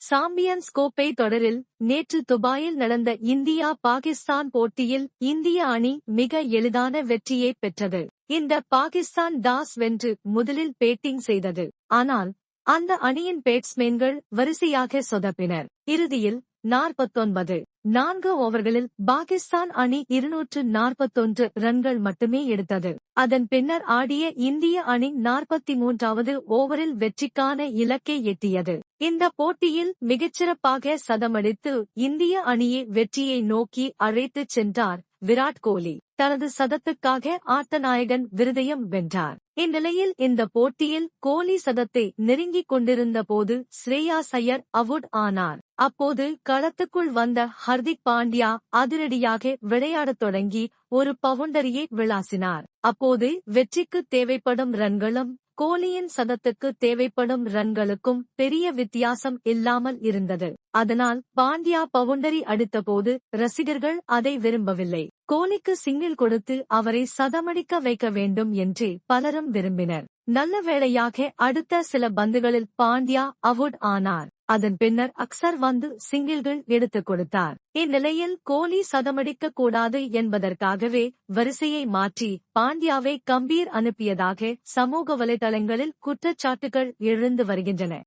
Champions கோப்பை தொடரில் நேற்று துபாயில் நடந்த இந்தியா பாகிஸ்தான் போட்டியில் இந்திய அணி மிக எளிதான வெற்றியை பெற்றது. இந்த பாகிஸ்தான் டாஸ் வென்று முதலில் பேட்டிங் செய்தது. ஆனால் அந்த அணியின் பேட்ஸ்மேன்கள் வரிசையாக சொதப்பினர். இறுதியில் நாற்பத்தொன்பது. நான்கு ஓவர்களில் பாகிஸ்தான் அணி இருநூற்று நாற்பத்தொன்று ரன்கள் மட்டுமே எடுத்தது. அதன் பின்னர் ஆடிய இந்திய அணி நாற்பத்தி மூன்றாவது ஓவரில் வெற்றிக்கான இலக்கை எட்டியது. இந்த போட்டியில் மிகச்சிறப்பாக சதமடித்து இந்திய அணியை வெற்றியை நோக்கி அழைத்துச் சென்றார் விராட் கோலி. தனது சதத்துக்காக ஆட்டநாயகன் விருதையும் வென்றார். இந்நிலையில் இந்த போட்டியில் கோலி சதத்தை நெருங்கிக் கொண்டிருந்த போது ஸ்ரேயா சையர் அவுட் ஆனார். அப்போது களத்துக்குள் வந்த ஹர்திக் பாண்டியா அதிரடியாக விளையாடத் தொடங்கி ஒரு பவுண்டரியை விளாசினார். அப்போது வெற்றிக்கு தேவைப்படும் ரன்களும் கோலியின் சதத்துக்கு தேவைப்படும் ரன்களுக்கும் பெரிய வித்தியாசம் இல்லாமல் இருந்தது. அதனால் பாண்டியா பவுண்டரி அடித்தபோது ரசிகர்கள் அதை விரும்பவில்லை. கோலிக்கு சிங்கிள் கொடுத்து அவரை சதமடிக்க வைக்க வேண்டும் என்றே பலரும் விரும்பினர். நல்ல வேளையாக அடுத்த சில பந்துகளில் பாண்டியா அவுட் ஆனார். அதன் பின்னர் அக்சர் வந்து சிங்கிள்கள் எடுத்துக் கொடுத்தார். இந்நிலையில் கோலி சதமடிக்க கூடாது என்பதற்காகவே வரிசையை மாற்றி பாண்டியாவை கம்பீர் அனுப்பியதாக சமூக வலைதளங்களில் குற்றச்சாட்டுகள் எழுந்து வருகின்றன.